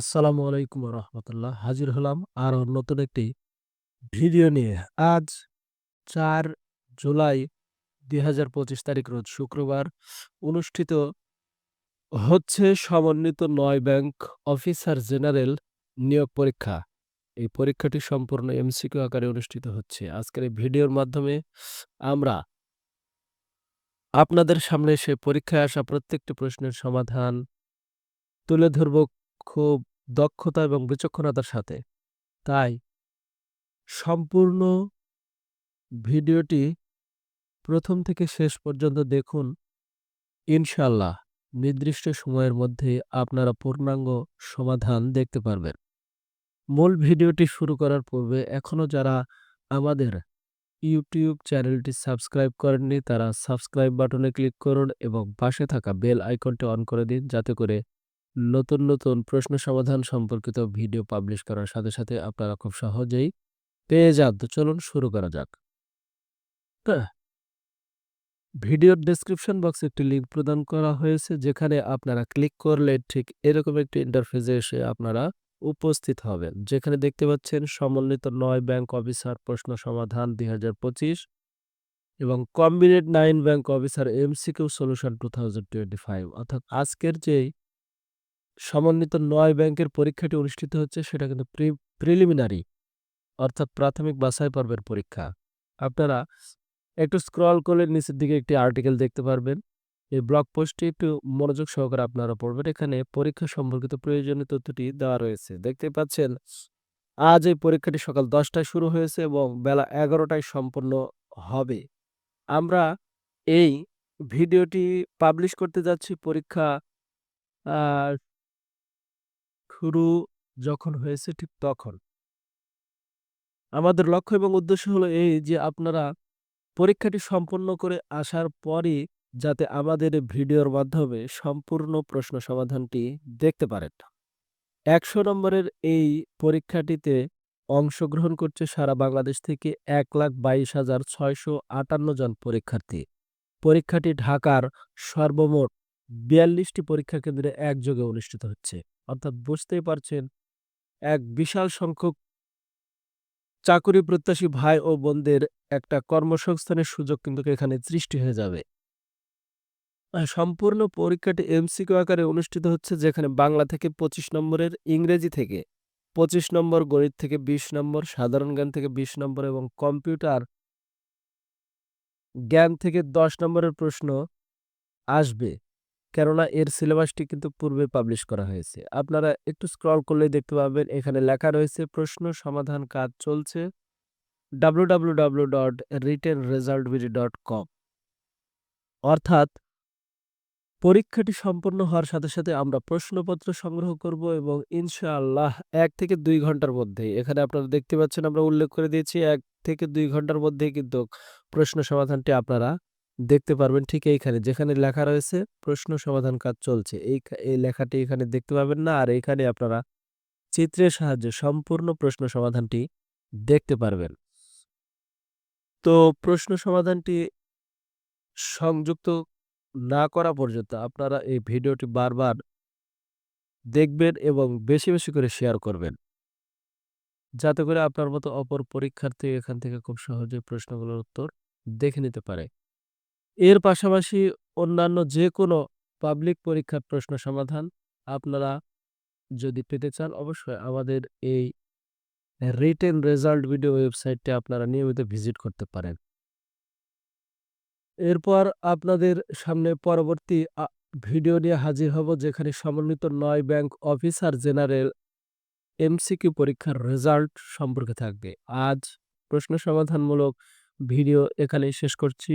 আসসালামু আলাইকুম রহমতুল্লাহ হাজির হলাম আরও নতুন একটি ভিডিও নিয়ে। আজ চার জুলাই দুই হাজার পঁচিশ তারিখ, রোজ শুক্রবার। অনুষ্ঠিত হচ্ছে সমন্বিত নয় ব্যাংক অফিসার জেনারেল নিয়োগ পরীক্ষা। এই পরীক্ষাটি সম্পূর্ণ এমসিকিউ আকারে অনুষ্ঠিত হচ্ছে। আজকের এই ভিডিওর মাধ্যমে আমরা আপনাদের সামনে সে পরীক্ষায় আসা প্রত্যেকটি প্রশ্নের সমাধান তুলে ধরব। খুব দক্ষতা এবং বিচক্ষণতার সাথে। তাই, সম্পূর্ণ ভিডিওটি প্রথম থেকে শেষ পর্যন্ত দেখুন। ইনশাল্লাহ নির্দিষ্ট সময়ের মধ্যে আপনারা পূর্ণাঙ্গ সমাধান দেখতে পারবেন। মূল ভিডিওটি শুরু করার পূর্বে এখনও যারা আমাদের ইউটিউব চ্যানেলটি সাবস্ক্রাইব করেননি, তারা সাবস্ক্রাইব বাটনে ক্লিক করুন এবং পাশে থাকা বেল আইকনটি অন করে দিন, যাতে করে নতুন নতুন প্রশ্ন সমাধান সম্পর্কিত ভিডিও পাবলিশ করার সাথে সাথে আপনারা খুব সহজেই পেয়ে যান। তো চলুন শুরু করা যাক। ভিডিওর ডেসক্রিপশন বক্সে একটি লিঙ্ক প্রদান করা হয়েছে, যেখানে আপনারা ক্লিক করলে ঠিক এরকম একটি ইন্টারফেসে এসে আপনারা উপস্থিত হবেন। যেখানে দেখতে পাচ্ছেন সমন্বিত নয় ব্যাংক অফিসার প্রশ্ন সমাধান দুই হাজার পঁচিশ এবং combined nine bank officer MCQ solution two thousand twenty five অর্থাৎ আজকের যেই সমন্বিত নয় ব্যাংকের পরীক্ষাটি অনুষ্ঠিত হচ্ছে, সেটা কিন্তু প্রিলিমিনারি অর্থাৎ প্রাথমিক বাছাই পর্বের পরীক্ষা। আপনারা একটু স্ক্রল করলে নিচের দিকে একটি আর্টিকেল দেখতে পারবেন। এই ব্লগ পোস্টটি একটু মনোযোগ সহকারে আপনারা পড়বেন। এখানে পরীক্ষা সম্পর্কিত প্রয়োজনীয় তথ্যটি দেওয়া রয়েছে। দেখতে পাচ্ছেন, আজ এই পরীক্ষাটি সকাল দশটায় শুরু হয়েছে এবং বেলা এগারোটায় সম্পন্ন হবে। আমরা এই ভিডিওটি পাবলিশ করতে যাচ্ছি পরীক্ষা শুরু যখন হয়েছে ঠিক তখন। আমাদের লক্ষ্য এবং উদ্দেশ্য হলো এই যে আপনারা পরীক্ষাটি সম্পন্ন করে আসার পরই যাতে আমাদের ভিডিওর মাধ্যমে সম্পূর্ণ প্রশ্ন সমাধানটি দেখতে পারেন। একশো নম্বরের এই পরীক্ষাটিতে অংশগ্রহণ করছে সারা বাংলাদেশ থেকে এক লাখ বাইশ হাজার ছয়শো আটান্ন জন পরীক্ষার্থী। পরীক্ষাটি ঢাকার সর্বমোট বিয়াল্লিশটি পরীক্ষা কেন্দ্রে একযোগে অনুষ্ঠিত হচ্ছে। অর্থাৎ বুঝতেই পারছেন, এক বিশাল সংখ্যক চাকুরি প্রত্যাশী ভাই ও বোনদের একটা কর্মসংস্থানের সুযোগ কিন্তু এখানে সৃষ্টি হয়ে যাবে। সম্পূর্ণ পরীক্ষাটি এমসিকিউ আকারে অনুষ্ঠিত হচ্ছে যেখানে বাংলা থেকে পঁচিশ নম্বরের ইংরেজি থেকে পঁচিশ নম্বর গণিত থেকে ২০ নম্বর, সাধারণ জ্ঞান থেকে ২০ নম্বর এবং কম্পিউটার জ্ঞান থেকে দশ নম্বরের প্রশ্ন আসবে। কেননা এর সিলেবাসটি কিন্তু পূর্বে পাবলিশ করা হয়েছে। আপনারা একটু স্ক্রল করলে দেখতে পাবেন, এখানে লেখা রয়েছে, প্রশ্ন সমাধান কাজ চলছে। W dot written result com অর্থাৎ, পরীক্ষাটি সম্পন্ন হওয়ার সাথে সাথে আমরা প্রশ্নপত্র সংগ্রহ করব এবং ইনশাআল্লাহ এক থেকে দুই ঘণ্টার মধ্যে এখানে আপনারা দেখতে পাচ্ছেন আমরা উল্লেখ করে দিয়েছি, এক থেকে দুই ঘণ্টার মধ্যেই কিন্তু প্রশ্ন সমাধানটি আপনারা দেখতে পারবেন ঠিক এইখানে। যেখানে লেখা রয়েছে, প্রশ্ন সমাধান কাজ চলছে। এই এই লেখাটি এখানে দেখতে পাবেন না। আর এখানে আপনারা চিত্রের সাহায্যে সম্পূর্ণ প্রশ্ন সমাধানটি দেখতে পারবেন। তো প্রশ্ন সমাধানটি সংযুক্ত না করা পর্যন্ত আপনারা এই ভিডিওটি বারবার দেখবেন এবং বেশি বেশি করে শেয়ার করবেন। যাতে করে আপনার মতো অপর পরীক্ষার্থী এখান থেকে খুব সহজে প্রশ্নগুলোর উত্তর দেখে নিতে পারে। এর পাশাপাশি অন্যান্য যে কোনো পাবলিক পরীক্ষার প্রশ্ন সমাধান আপনারা যদি পেতে চান, অবশ্যই আমাদের এই রিটেন রেজাল্ট ভিডিও ওয়েবসাইটটি আপনারা নিয়মিত ভিজিট করতে পারেন। এরপর আপনাদের সামনে পরবর্তী ভিডিও নিয়ে হাজির হব, যেখানে সমন্বিত নয় ব্যাংক অফিসার জেনারেল এমসিকিউ পরীক্ষার রেজাল্ট সম্পর্কে থাকবে। আজ প্রশ্ন সমাধানমূলক ভিডিও এখানেই শেষ করছি।